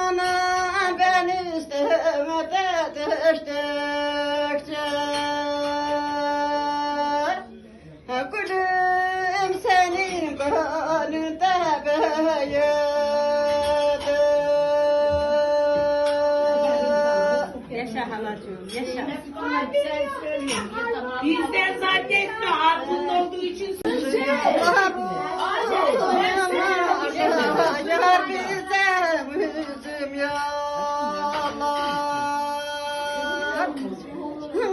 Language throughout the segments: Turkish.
ana ben üstüme de düştükçe Gülüm senin gönlünde büyüdü Yaşa halacığım yaşa. Bizden zannetme aklın olduğu için söylüyor. Allah'a bu. Allah'a bu. Allah'a bu.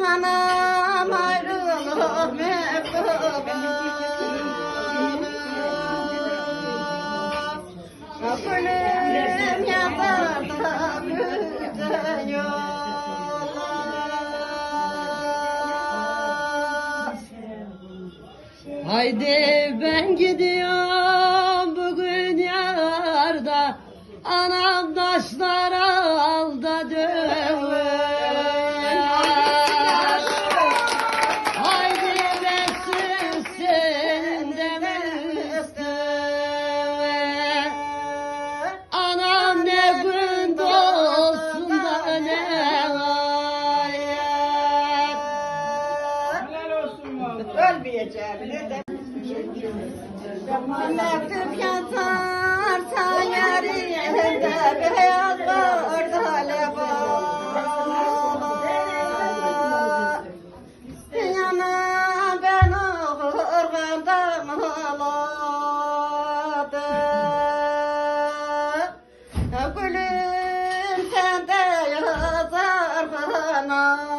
Anam ayrılık mektubum Gülüm yaparda müjde yola. Haydi ben gidiyorum bugün yarda. Anam taşlar diyeceğimine de Mektup yazar sayar yerinde beyaz vardı Yana ben organdan ağladı Gülüm sende yazar bana.